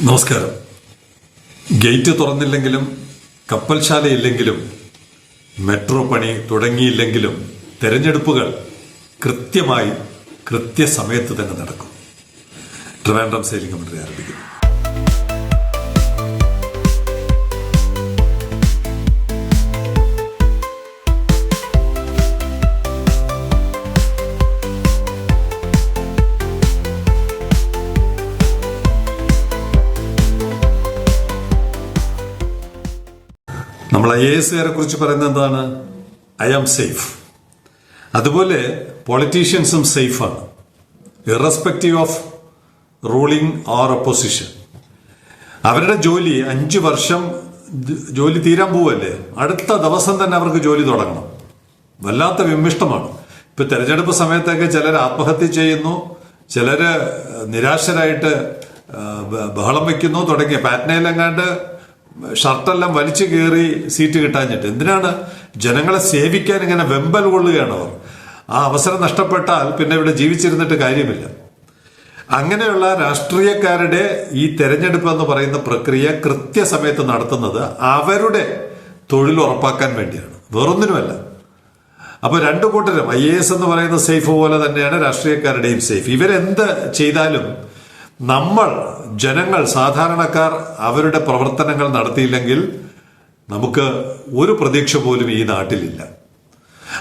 നമസ്കാരം. Gate തുറന്നില്ലെങ്കിലും കപ്പൽശാലയില്ലെങ്കിലും metro പണി തുടങ്ങിയില്ലെങ്കിലും തെരഞ്ഞെടുപ്പുകൾ കൃത്യമായി കൃത്യസമയത്ത് തന്നെ നടക്കും. ട്രിവാൻഡ്രം സെയിലിംഗ് മന്ത്രി ആരംഭിക്കുന്നു. ഐ കുറിച്ച് പറയുന്നത് എന്താണ് ഐ ആം സേഫ്. അതുപോലെ പൊളിറ്റീഷ്യൻസും സേഫാണ്. Irrespective of ruling or opposition. അവരുടെ ജോലി അഞ്ചു വർഷം ജോലി തീരാൻ പോവല്ലേ? അടുത്ത ദിവസം തന്നെ അവർക്ക് ജോലി തുടങ്ങണം. വല്ലാത്ത വിമിഷ്ടമാണ് ഇപ്പൊ തെരഞ്ഞെടുപ്പ് സമയത്തൊക്കെ ചിലർ ആത്മഹത്യ ചെയ്യുന്നു ചിലര് നിരാശരായിട്ട് ബഹളം വയ്ക്കുന്നു തുടങ്ങിയ. പാറ്റ്നയിലെങ്ങാണ്ട് ഷർട്ടെല്ലാം വലിച്ചു കയറി സീറ്റ് കിട്ടാഞ്ഞിട്ട്. എന്തിനാണ്? ജനങ്ങളെ സേവിക്കാൻ ഇങ്ങനെ വെമ്പൽ കൊള്ളുകയാണ് അവർ. ആ അവസരം നഷ്ടപ്പെട്ടാൽ പിന്നെ ഇവിടെ ജീവിച്ചിരുന്നിട്ട് കാര്യമില്ല. അങ്ങനെയുള്ള രാഷ്ട്രീയക്കാരുടെ ഈ തെരഞ്ഞെടുപ്പ് എന്ന് പറയുന്ന പ്രക്രിയ കൃത്യസമയത്ത് നടത്തുന്നത് അവരുടെ തൊഴിൽ ഉറപ്പാക്കാൻ വേണ്ടിയാണ്. വേറൊന്നിനുമല്ല. അപ്പൊ രണ്ടു കൂട്ടരും ഐ എ എസ് എന്ന് പറയുന്ന സേഫ് പോലെ തന്നെയാണ് രാഷ്ട്രീയക്കാരുടെയും സേഫ്. ഇവരെന്ത് ചെയ്താലും നമ്മൾ ജനങ്ങൾ സാധാരണക്കാർ അവരുടെ പ്രവർത്തനങ്ങൾ നടത്തിയില്ലെങ്കിൽ നമുക്ക് ഒരു പ്രതീക്ഷ പോലും ഈ നാട്ടിലില്ല.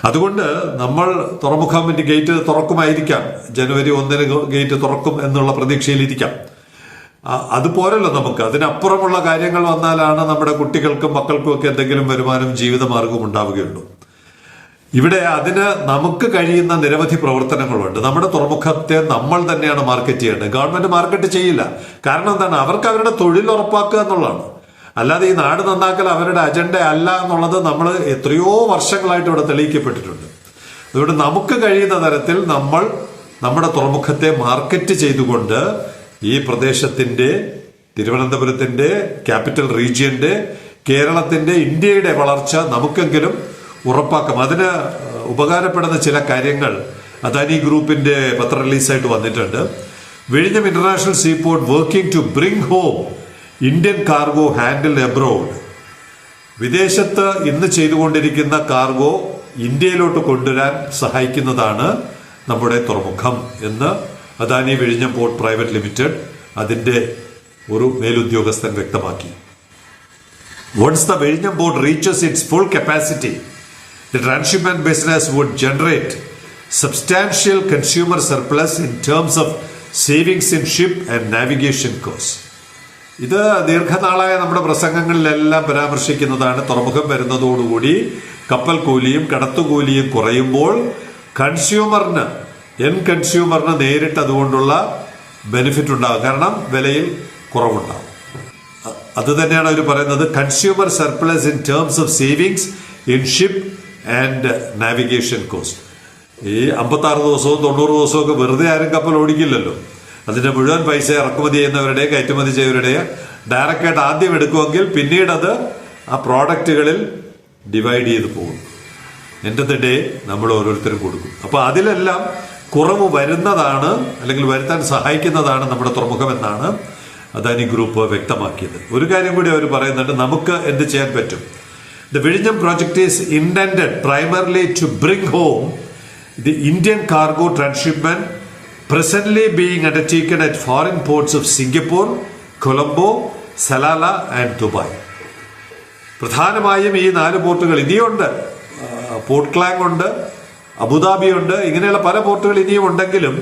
അതുകൊണ്ട് നമ്മൾ തുറമുഖം ഗേറ്റ് തുറക്കുമായിരിക്കാം. ജനുവരി ഒന്നിന് ഗേറ്റ് തുറക്കും എന്നുള്ള പ്രതീക്ഷയിലിരിക്കാം. അതുപോലല്ലോ നമുക്ക്. അതിനപ്പുറമുള്ള കാര്യങ്ങൾ വന്നാലാണ് നമ്മുടെ കുട്ടികൾക്കും മക്കൾക്കും ഒക്കെ എന്തെങ്കിലും വരുമാനം ജീവിതമാർഗവും ഉണ്ടാവുകയുള്ളൂ. ഇവിടെ അതിന് നമുക്ക് കഴിയുന്ന നിരവധി പ്രവർത്തനങ്ങളുണ്ട്. നമ്മുടെ തുറമുഖത്തെ നമ്മൾ തന്നെയാണ് മാർക്കറ്റ് ചെയ്യേണ്ടത്. ഗവൺമെന്റ് മാർക്കറ്റ് ചെയ്യില്ല. കാരണം എന്താണ്? അവർക്ക് അവരുടെ തൊഴിൽ ഉറപ്പാക്കുക എന്നുള്ളതാണ്. അല്ലാതെ ഈ നാട് നന്നാക്കൽ അവരുടെ അജണ്ട അല്ല എന്നുള്ളത് നമ്മൾ എത്രയോ വർഷങ്ങളായിട്ട് ഇവിടെ തെളിയിക്കപ്പെട്ടിട്ടുണ്ട്. അതുകൊണ്ട് നമുക്ക് കഴിയുന്ന തരത്തിൽ നമ്മൾ നമ്മുടെ തുറമുഖത്തെ മാർക്കറ്റ് ചെയ്തുകൊണ്ട് ഈ പ്രദേശത്തിന്റെ തിരുവനന്തപുരത്തിന്റെ ക്യാപിറ്റൽ റീജിയന്റെ കേരളത്തിന്റെ ഇന്ത്യയുടെ വളർച്ച നമുക്കെങ്കിലും ഉറപ്പാക്കാം. അതിന് ഉപകാരപ്പെടുന്ന ചില കാര്യങ്ങൾ അദാനി ഗ്രൂപ്പിന്റെ പത്ര റിലീസായിട്ട് വന്നിട്ടുണ്ട്. വിഴിഞ്ഞം international seaport working to bring home Indian cargo handle abroad. വിദേശത്ത് ഇന്ന് ചെയ്തുകൊണ്ടിരിക്കുന്ന കാർഗോ ഇന്ത്യയിലോട്ട് കൊണ്ടുവരാൻ സഹായിക്കുന്നതാണ് നമ്മുടെ തുറമുഖം എന്ന് അദാനി വിഴിഞ്ഞം പോർട്ട് പ്രൈവറ്റ് ലിമിറ്റഡ് അതിന്റെ ഒരു മേലുദ്യോഗസ്ഥൻ വ്യക്തമാക്കി. വൺസ് ദ വിഴിഞ്ഞം port reaches its full capacity, the transshipment business would generate substantial consumer surplus in terms of savings in ship and navigation costs. ഇത് ദീർഘനാളായ നമ്മുടെ പ്രസംഗങ്ങളിലെല്ലാം പരാമർശിക്കുന്നതാണ്. തുറമുഖം വരുന്നതോടുകൂടി കപ്പൽ കൂലിയും കടത്തുകൂലിയും കുറയുമ്പോൾ കൺസ്യൂമറിന് എൻ കൺസ്യൂമറിന് നേരിട്ട് അതുകൊണ്ടുള്ള ബെനിഫിറ്റ് ഉണ്ടാകും. കാരണം വിലയിൽ കുറവുണ്ടാകും. അത് തന്നെയാണ് അവർ പറയുന്നത്. Consumer surplus in terms of savings in ship and navigation cost ഈ അമ്പത്തി ആറ് ദിവസവും തൊണ്ണൂറ് ദിവസവും ഒക്കെ വെറുതെ ആരും കപ്പൽ ഓടിക്കില്ലല്ലോ. അതിന്റെ മുഴുവൻ പൈസ ഇറക്കുമതി ചെയ്യുന്നവരുടെ കയറ്റുമതി ചെയ്യുന്നവരുടെ ഡയറക്റ്റായിട്ട് ആദ്യം എടുക്കുമെങ്കിൽ പിന്നീട് അത് ആ പ്രോഡക്റ്റുകളിൽ ഡിവൈഡ് ചെയ്ത് പോകും. എന്റെ തന്നെ നമ്മൾ ഓരോരുത്തരും കൊടുക്കും. അപ്പൊ അതിലെല്ലാം കുറവ് വരുന്നതാണ് അല്ലെങ്കിൽ വരുത്താൻ സഹായിക്കുന്നതാണ് നമ്മുടെ തുറമുഖം എന്നാണ് അദാനി ഗ്രൂപ്പ് വ്യക്തമാക്കിയത്. ഒരു കാര്യം കൂടി അവർ പറയുന്നുണ്ട് നമുക്ക് എന്ത് ചെയ്യാൻ പറ്റും? ദ വിഴിഞ്ഞം project is intended primarily to bring home the Indian cargo transshipment presently being undertaken at foreign ports of Singapore, Colombo, Salalah and Dubai. പ്രധാനമായും ഈ നാല് പോർട്ടുകൾ ഇനിയുണ്ട് പോർട്ട് ക്ലാങ് ഉണ്ട് അബുദാബി ഉണ്ട് ഇങ്ങനെയുള്ള പല പോർട്ടുകൾ ഇനിയും ഉണ്ടെങ്കിലും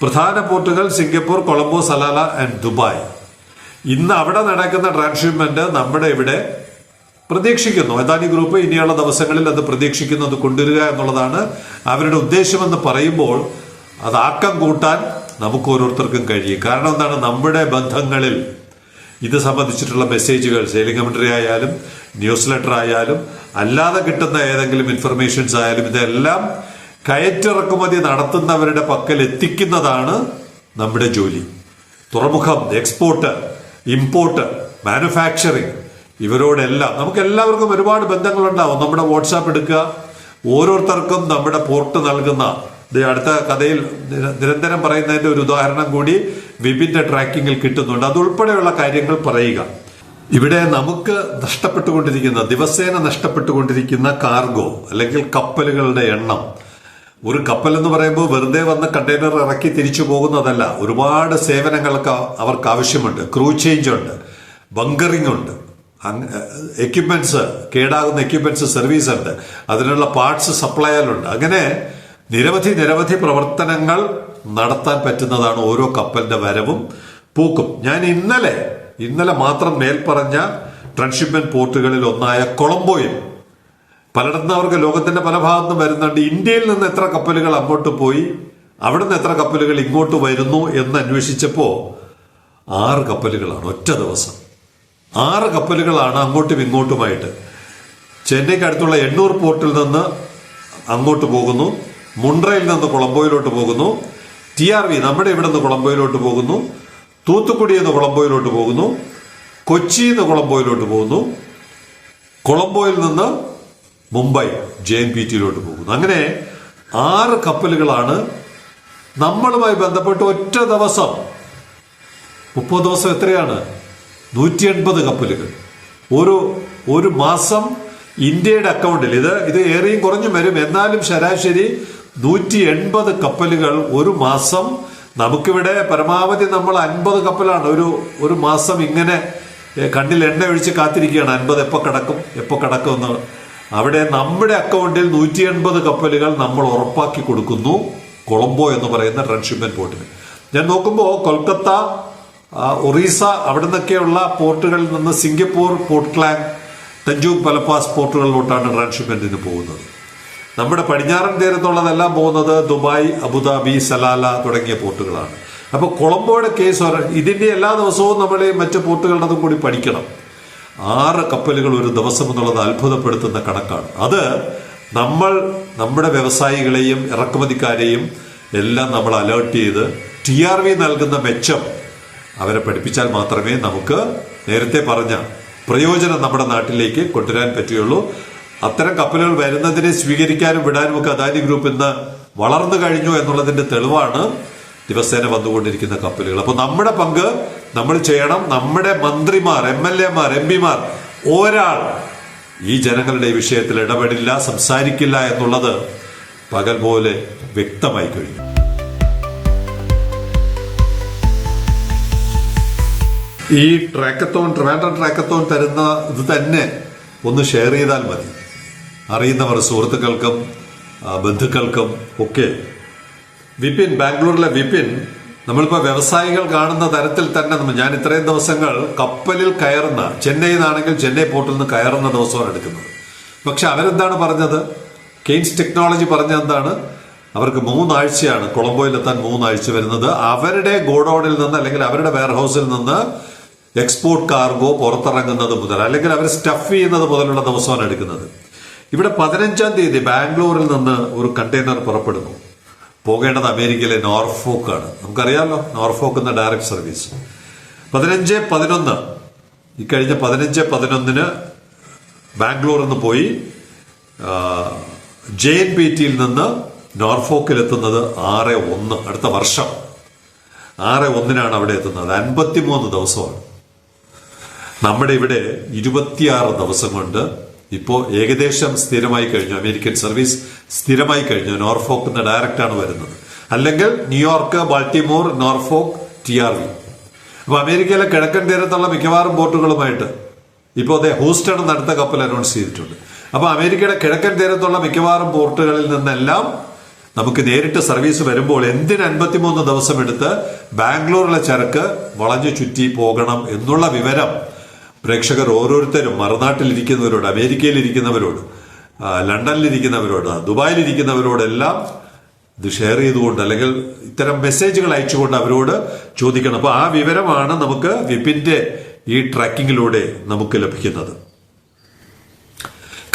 പ്രധാന പോർട്ടുകൾ Singapore Colombo Salalah and Dubai ഇന്ന് അവിടെ നടക്കുന്ന ട്രാൻസ്ഷിപ്മെന്റ് നമ്മുടെ ഇവിടെ പ്രതീക്ഷിക്കുന്നു. അദാനി ഗ്രൂപ്പ് ഇനിയുള്ള ദിവസങ്ങളിൽ അത് പ്രതീക്ഷിക്കുന്നു അത് കൊണ്ടുവരിക എന്നുള്ളതാണ് അവരുടെ ഉദ്ദേശമെന്ന് പറയുമ്പോൾ അത് ആക്കം കൂട്ടാൻ നമുക്ക് ഓരോരുത്തർക്കും കഴിയും. കാരണം എന്താണ്? നമ്മുടെ ബന്ധങ്ങളിൽ ഇത് സംബന്ധിച്ചിട്ടുള്ള മെസ്സേജുകൾ സെയിലിംഗ് കമന്ററി ആയാലും ന്യൂസ് ലെറ്റർ ആയാലും അല്ലാതെ കിട്ടുന്ന ഏതെങ്കിലും ഇൻഫർമേഷൻസ് ആയാലും ഇതെല്ലാം കയറ്റിറക്കുമതി നടത്തുന്നവരുടെ പക്കൽ എത്തിക്കുന്നതാണ് നമ്മുടെ ജോലി. തുറമുഖം എക്സ്പോർട്ട് ഇമ്പോർട്ട് മാനുഫാക്ചറിങ് ഇവരോടെല്ലാം നമുക്ക് എല്ലാവർക്കും ഒരുപാട് ബന്ധങ്ങളുണ്ടാവും. നമ്മുടെ വാട്സാപ്പ് എടുക്കുക. ഓരോരുത്തർക്കും നമ്മുടെ പോർട്ട് നൽകുന്ന അടുത്ത കഥയിൽ നിരന്തരം പറയുന്നതിന്റെ ഒരു ഉദാഹരണം കൂടി വിപിന്റെ ട്രാക്കിങ്ങിൽ കിട്ടുന്നുണ്ട്. അതുൾപ്പെടെയുള്ള കാര്യങ്ങൾ പറയുക. ഇവിടെ നമുക്ക് നഷ്ടപ്പെട്ടുകൊണ്ടിരിക്കുന്ന ദിവസേന നഷ്ടപ്പെട്ടുകൊണ്ടിരിക്കുന്ന കാർഗോ അല്ലെങ്കിൽ കപ്പലുകളുടെ എണ്ണം. ഒരു കപ്പൽ എന്ന് പറയുമ്പോൾ വെറുതെ വന്ന് കണ്ടെയ്നർ ഇറക്കി തിരിച്ചു പോകുന്നതല്ല. ഒരുപാട് സേവനങ്ങൾക്ക് അവർക്ക് ആവശ്യമുണ്ട്. ക്രൂ ചേഞ്ച് ഉണ്ട്. ബങ്കറിംഗ് ഉണ്ട്. എക്യുപ്മെന്റ്സ് കേടാകുന്ന എക്യുപ്മെന്റ്സ് സർവീസ് ഉണ്ട്. അതിനുള്ള പാർട്സ് സപ്ലൈയറുണ്ട് അങ്ങനെ നിരവധി നിരവധി പ്രവർത്തനങ്ങൾ നടത്താൻ പറ്റുന്നതാണ് ഓരോ കപ്പലിന്റെ വരവും പൂക്കും. ഞാൻ ഇന്നലെ ഇന്നലെ മാത്രം മേൽപ്പറഞ്ഞ ട്രാൻസ്ഷിപ്മെന്റ് പോർട്ടുകളിൽ ഒന്നായ കൊളംബോയിൽ പലയിടത്തുന്നവർക്ക് ലോകത്തിന്റെ പല ഭാഗത്തും വരുന്നുണ്ട്. ഇന്ത്യയിൽ നിന്ന് എത്ര കപ്പലുകൾ അങ്ങോട്ട് പോയി അവിടെ നിന്ന് എത്ര കപ്പലുകൾ ഇങ്ങോട്ട് വരുന്നു എന്ന് അന്വേഷിച്ചപ്പോ ആറ് കപ്പലുകളാണ് ഒറ്റ ദിവസം. ആറ് കപ്പലുകളാണ് അങ്ങോട്ടും ഇങ്ങോട്ടുമായിട്ട്. ചെന്നൈക്ക് അടുത്തുള്ള എണ്ണൂർ പോർട്ടിൽ നിന്ന് അങ്ങോട്ട് പോകുന്നു. മുണ്ട്രയിൽ നിന്ന് കൊളംബോയിലോട്ട് പോകുന്നു. ടി ആർ വി നമ്മുടെ ഇവിടെ നിന്ന് കൊളംബോയിലോട്ട് പോകുന്നു. തൂത്തുക്കുടി നിന്ന് കൊളംബോയിലോട്ട് പോകുന്നു. കൊച്ചിയിൽ നിന്ന് കൊളംബോയിലോട്ട് പോകുന്നു. കൊളംബോയിൽ നിന്ന് മുംബൈ ജെ എൻ പി ടിയിലോട്ട് പോകുന്നു. അങ്ങനെ ആറ് കപ്പലുകളാണ് നമ്മളുമായി ബന്ധപ്പെട്ട് ഒറ്റ ദിവസം. മുപ്പത് ദിവസം എത്രയാണ്? നൂറ്റി എൺപത് കപ്പലുകൾ. ഒരു ഒരു മാസം ഇന്ത്യയുടെ അക്കൗണ്ടിൽ ഇത് ഇത് ഏറെയും കുറഞ്ഞും വരും. എന്നാലും ശരാശരി നൂറ്റി എൺപത് കപ്പലുകൾ ഒരു മാസം നമുക്കിവിടെ പരമാവധി നമ്മൾ അൻപത് കപ്പലാണ്. ഒരു ഒരു മാസം ഇങ്ങനെ കണ്ണിൽ എണ്ണ ഒഴിച്ച് കാത്തിരിക്കുകയാണ്. അൻപത് എപ്പോൾ കിടക്കും എപ്പോൾ കിടക്കുമെന്ന്. അവിടെ നമ്മുടെ അക്കൗണ്ടിൽ നൂറ്റി എൺപത് കപ്പലുകൾ നമ്മൾ ഉറപ്പാക്കി കൊടുക്കുന്നു. കൊളംബോ എന്ന് പറയുന്ന ട്രാൻസ്ഷിപ്മെന്റ് പോർട്ടിന്. ഞാൻ നോക്കുമ്പോൾ കൊൽക്കത്ത ഒറീസ അവിടെ നിന്നൊക്കെയുള്ള പോർട്ടുകളിൽ നിന്ന് Singapore port Klang Tanjung Pelepas പോർട്ടുകളിലോട്ടാണ് ട്രാൻസ്ഷിപ്മെന്റിന് പോകുന്നത്. നമ്മുടെ പടിഞ്ഞാറൻ തീരത്തുള്ളതെല്ലാം പോകുന്നത് ദുബായ് അബുദാബി സലാല തുടങ്ങിയ പോർട്ടുകളാണ്. അപ്പോൾ കൊളംബോയുടെ കേസ് ഇതിന്റെ എല്ലാ ദിവസവും നമ്മൾ മറ്റ് മറ്റു പോർട്ടുകളുടെ കൂടി പഠിക്കണം. ആറ് കപ്പലുകൾ ഒരു ദിവസം എന്നുള്ളത് അത്ഭുതപ്പെടുത്തുന്ന കണക്കാണ്. അത് നമ്മൾ നമ്മുടെ വ്യവസായികളെയും ഇറക്കുമതിക്കാരെയും എല്ലാം നമ്മൾ അലേർട്ട് ചെയ്ത് ടി ആർ വി നൽകുന്ന മെച്ചം അവരെ പഠിപ്പിച്ചാൽ മാത്രമേ നമുക്ക് നേരത്തെ പറഞ്ഞ പ്രയോജനം നമ്മുടെ നാട്ടിലേക്ക് കൊണ്ടുവരാൻ പറ്റുകയുള്ളൂ. അത്തരം കപ്പലുകൾ വരുന്നതിനെ സ്വീകരിക്കാനും വിടാനും ഒക്കെ അദാനി ഗ്രൂപ്പ് ഇന്ന് വളർന്നു കഴിഞ്ഞു എന്നുള്ളതിന്റെ തെളിവാണ് ദിവസേന വന്നുകൊണ്ടിരിക്കുന്ന കപ്പലുകൾ. അപ്പൊ നമ്മുടെ പങ്ക് നമ്മൾ ചെയ്യണം. നമ്മുടെ മന്ത്രിമാർ എം എൽ എമാർ എം പിമാർ ഒരാൾ ഈ ജനങ്ങളുടെ വിഷയത്തിൽ ഇടപെടില്ല സംസാരിക്കില്ല എന്നുള്ളത് പകൽ പോലെ വ്യക്തമായി കഴിഞ്ഞു. ഈ ട്രാക്കത്തോൺ ട്രിവാൻഡ്രം ട്രാക്കത്തോൺ തരുന്ന ഇത് തന്നെ ഒന്ന് ഷെയർ ചെയ്താൽ മതി. അറിയുന്നവർ സുഹൃത്തുക്കൾക്കും ബന്ധുക്കൾക്കും ഒക്കെ. വിപിൻ ബാംഗ്ലൂരിലെ വിപിൻ നമ്മളിപ്പോൾ വ്യവസായികൾ കാണുന്ന തരത്തിൽ തന്നെ ഞാൻ ഇത്രയും ദിവസങ്ങൾ കപ്പലിൽ കയറുന്ന ചെന്നൈയിൽ നിന്നാണെങ്കിൽ ചെന്നൈ പോർട്ടിൽ നിന്ന് കയറുന്ന ദിവസമാണ് എടുക്കുന്നത്. പക്ഷെ അവരെന്താണ് പറഞ്ഞത്? കെയ്ൻസ് ടെക്നോളജി പറഞ്ഞ എന്താണ്? അവർക്ക് മൂന്നാഴ്ചയാണ് കൊളംബോയിലെത്താൻ മൂന്നാഴ്ച വരുന്നത്. അവരുടെ ഗോഡൌണിൽ നിന്ന് അല്ലെങ്കിൽ അവരുടെ വെയർഹൌസിൽ നിന്ന് എക്സ്പോർട്ട് കാർഗോ പുറത്തിറങ്ങുന്നത് മുതൽ അല്ലെങ്കിൽ അവർ സ്റ്റഫ് ചെയ്യുന്നത് മുതലുള്ള ദിവസമാണ് എടുക്കുന്നത്. ഇവിടെ പതിനഞ്ചാം തീയതി ബാംഗ്ലൂരിൽ നിന്ന് ഒരു കണ്ടെയ്നർ പുറപ്പെടുന്നു. പോകേണ്ടത് അമേരിക്കയിലെ നോർഫോക്ക് ആണ്. നമുക്കറിയാമല്ലോ നോർഫോക്ക് എന്ന ഡയറക്ട് സർവീസ് പതിനഞ്ച് പതിനൊന്ന്. ഈ കഴിഞ്ഞ പതിനഞ്ച് പതിനൊന്നിന് ബാംഗ്ലൂരിൽ നിന്ന് പോയി ജെ എൻ പി ടിയിൽ നിന്ന് നോർഫോക്കിൽ എത്തുന്നത് ആറ് ഒന്ന് അടുത്ത വർഷം. ആറ് ഒന്നിനാണ് അവിടെ എത്തുന്നത്. അൻപത്തിമൂന്ന് ദിവസമാണ്. നമ്മുടെ ഇവിടെ ഇരുപത്തിയാറ് ദിവസം കൊണ്ട് ഇപ്പോൾ ഏകദേശം സ്ഥിരമായി കഴിഞ്ഞു. അമേരിക്കൻ സർവീസ് സ്ഥിരമായി കഴിഞ്ഞു. നോർഫോക്ക് എന്ന ഡയറക്റ്റാണ് വരുന്നത്. അല്ലെങ്കിൽ New York Baltimore Norfolk T R V. അപ്പൊ അമേരിക്കയിലെ കിഴക്കൻ തീരത്തുള്ള മിക്കവാറും പോർട്ടുകളുമായിട്ട് ഇപ്പോൾ അതെ ഹൂസ്റ്റൺ നടത്ത കപ്പൽ അനൗൺസ് ചെയ്തിട്ടുണ്ട്. അപ്പൊ അമേരിക്കയുടെ കിഴക്കൻ തീരത്തുള്ള മിക്കവാറും പോർട്ടുകളിൽ നിന്നെല്ലാം നമുക്ക് നേരിട്ട് സർവീസ് വരുമ്പോൾ എന്തിന് അൻപത്തിമൂന്ന് ദിവസം എടുത്ത് ബാംഗ്ലൂരിലെ ചരക്ക് വളഞ്ഞു ചുറ്റി പോകണം എന്നുള്ള വിവരം പ്രേക്ഷകർ ഓരോരുത്തരും മറുനാട്ടിലിരിക്കുന്നവരോട് അമേരിക്കയിലിരിക്കുന്നവരോട് ലണ്ടനിലിരിക്കുന്നവരോട് ദുബായിലിരിക്കുന്നവരോടെല്ലാം ഇത് ഷെയർ ചെയ്തുകൊണ്ട് അല്ലെങ്കിൽ ഇത്തരം മെസ്സേജുകൾ അയച്ചുകൊണ്ട് അവരോട് ചോദിക്കണം. അപ്പോൾ ആ വിവരമാണ് നമുക്ക് വിപിന്റെ ഈ ട്രാക്കിങ്ങിലൂടെ നമുക്ക് ലഭിക്കുന്നത്.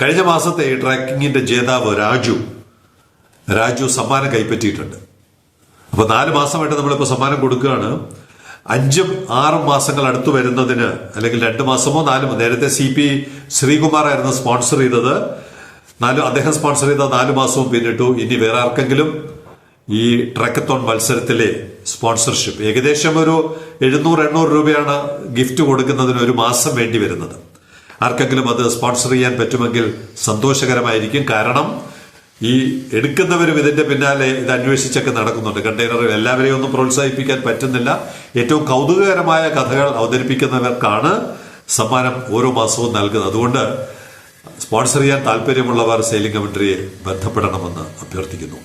കഴിഞ്ഞ മാസത്തെ ഈ ട്രാക്കിങ്ങിന്റെ ജേതാവ് രാജു രാജു സമ്മാനം കൈപ്പറ്റിയിട്ടുണ്ട്. അപ്പോൾ നാല് മാസമായിട്ട് നമ്മളിപ്പോൾ സമ്മാനം കൊടുക്കുകയാണ്. അഞ്ചും ആറും മാസങ്ങൾ അടുത്തു വരുന്നതിന് അല്ലെങ്കിൽ രണ്ട് മാസമോ നാലും നേരത്തെ സി പി ശ്രീകുമാർ ആയിരുന്നു സ്പോൺസർ ചെയ്തത്. നാല് അദ്ദേഹം സ്പോൺസർ ചെയ്ത നാലു മാസവും പിന്നിട്ടു. ഇനി വേറെ ആർക്കെങ്കിലും ഈ ട്രക്കത്തോൺ മത്സരത്തിലെ സ്പോൺസർഷിപ്പ്. ഏകദേശം ഒരു എഴുന്നൂറ് എണ്ണൂറ് രൂപയാണ് ഗിഫ്റ്റ് കൊടുക്കുന്നതിന് ഒരു മാസം വേണ്ടി വരുന്നത്. ആർക്കെങ്കിലും അത് സ്പോൺസർ ചെയ്യാൻ പറ്റുമെങ്കിൽ സന്തോഷകരമായിരിക്കും. കാരണം ഈ എടുക്കുന്നവരും ഇതിന്റെ പിന്നാലെ ഇത് അന്വേഷിച്ചൊക്കെ നടക്കുന്നുണ്ട്. കണ്ടെയ്നറിൽ എല്ലാവരെയും ഒന്നും പ്രോത്സാഹിപ്പിക്കാൻ പറ്റുന്നില്ല. ഏറ്റവും കൗതുകകരമായ കഥകൾ അവതരിപ്പിക്കുന്നവർക്കാണ് സമ്മാനം ഓരോ മാസവും നൽകുന്നത്. അതുകൊണ്ട് സ്പോൺസർ ചെയ്യാൻ താല്പര്യമുള്ളവർ സെയിലിംഗ് കമ്മിറ്ററിയെ ബന്ധപ്പെടണമെന്ന് അഭ്യർത്ഥിക്കുന്നു.